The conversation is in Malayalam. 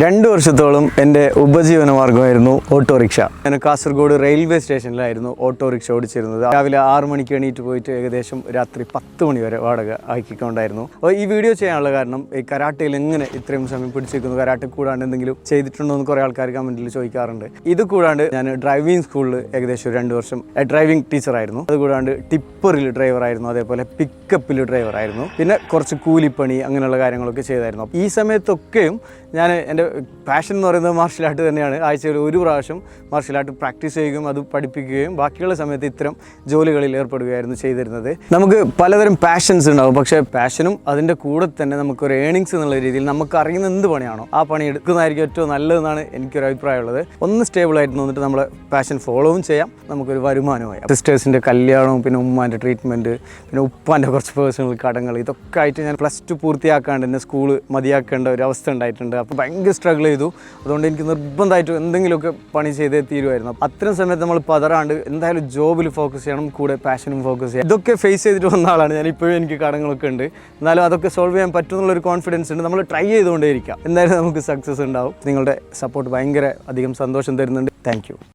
രണ്ട് വർഷത്തോളം എന്റെ ഉപജീവന മാർഗമായിരുന്നു ഓട്ടോറിക്ഷ. ഞാൻ കാസർഗോഡ് റെയിൽവേ സ്റ്റേഷനിലായിരുന്നു ഓട്ടോറിക്ഷ ഓടിച്ചിരുന്നത്. രാവിലെ ആറു മണിക്ക് എണീറ്റ് പോയിട്ട് ഏകദേശം രാത്രി പത്ത് മണി വരെ വാടക ആക്കിക്കൊണ്ടായിരുന്നു. അപ്പോൾ ഈ വീഡിയോ ചെയ്യാനുള്ള കാരണം ഈ കരാട്ടയിൽ എങ്ങനെ ഇത്രയും സമയം പിടിച്ചിരിക്കുന്നു കരാട്ടെ കൂടാണ്ട് എന്തെങ്കിലും ചെയ്തിട്ടുണ്ടോ എന്ന് കുറേ ആൾക്കാർ കമന്റിൽ ചോദിക്കാറുണ്ട്. ഇത് കൂടാണ്ട് ഞാൻ ഡ്രൈവിംഗ് സ്കൂളിൽ ഏകദേശം രണ്ട് വർഷം ഡ്രൈവിംഗ് ടീച്ചറായിരുന്നു അതുകൂടാണ്ട് ടിപ്പറിൽ ഡ്രൈവറായിരുന്നു അതേപോലെ പിക്കപ്പിൽ ഡ്രൈവറായിരുന്നു പിന്നെ കുറച്ച് കൂലിപ്പണി അങ്ങനെയുള്ള കാര്യങ്ങളൊക്കെ ചെയ്തായിരുന്നു. ഈ സമയത്തൊക്കെയും ഞാൻ എന്റെ പാഷൻ എന്ന് പറയുന്നത് മാർഷൽ ആർട്ട് തന്നെയാണ്. ആഴ്ചയിൽ ഒരു പ്രാവശ്യം മാർഷൽ ആർട്ട് പ്രാക്ടീസ് ചെയ്യുകയും അത് പഠിപ്പിക്കുകയും ബാക്കിയുള്ള സമയത്ത് ഇത്തരം ജോലികളിൽ ഏർപ്പെടുകയായിരുന്നു ചെയ്തിരുന്നത്. നമുക്ക് പലതരം പാഷൻസ് ഉണ്ടാവും. പക്ഷേ പാഷനും അതിന്റെ കൂടെ തന്നെ നമുക്കൊരു ഏണിങ്സ് എന്നുള്ള രീതിയിൽ നമുക്ക് അറിയുന്ന എന്ത് പണിയാണോ ആ പണി എടുക്കുന്നതായിരിക്കും ഏറ്റവും നല്ലതെന്നാണ് എനിക്കൊരു അഭിപ്രായമുള്ളത്. ഒന്ന് സ്റ്റേബിൾ ആയിട്ട് നിന്നിട്ട് നമ്മൾ പാഷൻ ഫോളോവും ചെയ്യാം. നമുക്കൊരു വരുമാനമായി സിസ്റ്റേഴ്സിന്റെ കല്യാണവും പിന്നെ ഉമ്മാന്റെ ട്രീറ്റ്മെന്റ് പിന്നെ ഉപ്പാന്റെ കുറച്ച് പേഴ്സണൽ കടങ്ങൾ ഇതൊക്കെ ആയിട്ട് ഞാൻ പ്ലസ് ടു പൂർത്തിയാക്കാണ്ട് എന്നെ സ്കൂൾ മതിയാക്കേണ്ട ഒരു അവസ്ഥ ഉണ്ടായിട്ടുണ്ട്. അപ്പോൾ ഭയങ്കര സ്ട്രഗിൾ ചെയ്തു. അതുകൊണ്ട് എനിക്ക് നിർബന്ധമായിട്ടും എന്തെങ്കിലുമൊക്കെ പണി ചെയ്തേ തീരുമായിരുന്നു അത്തരം സമയത്ത് നമ്മൾ പതറാണ്ട് എന്തായാലും ജോബിൽ ഫോക്കസ് ചെയ്യണം കൂടെ പാഷനും ഫോക്കസ് ചെയ്യണം. ഇതൊക്കെ ഫേസ് ചെയ്തിട്ട് വന്ന ആളാണ് ഞാൻ ഇപ്പോഴും എനിക്ക് കടങ്ങളൊക്കെ ഉണ്ട്. എന്നാലും അതൊക്കെ സോൾവ് ചെയ്യാൻ പറ്റുന്നുള്ള ഒരു കോൺഫിഡൻസ് ഉണ്ട്. നമ്മൾ ട്രൈ ചെയ്തുകൊണ്ടേയിരിക്കാം. എന്തായാലും നമുക്ക് സക്സസ് ഉണ്ടാവും. നിങ്ങളുടെ സപ്പോർട്ട് ഭയങ്കര അധികം സന്തോഷം തരുന്നുണ്ട്. താങ്ക്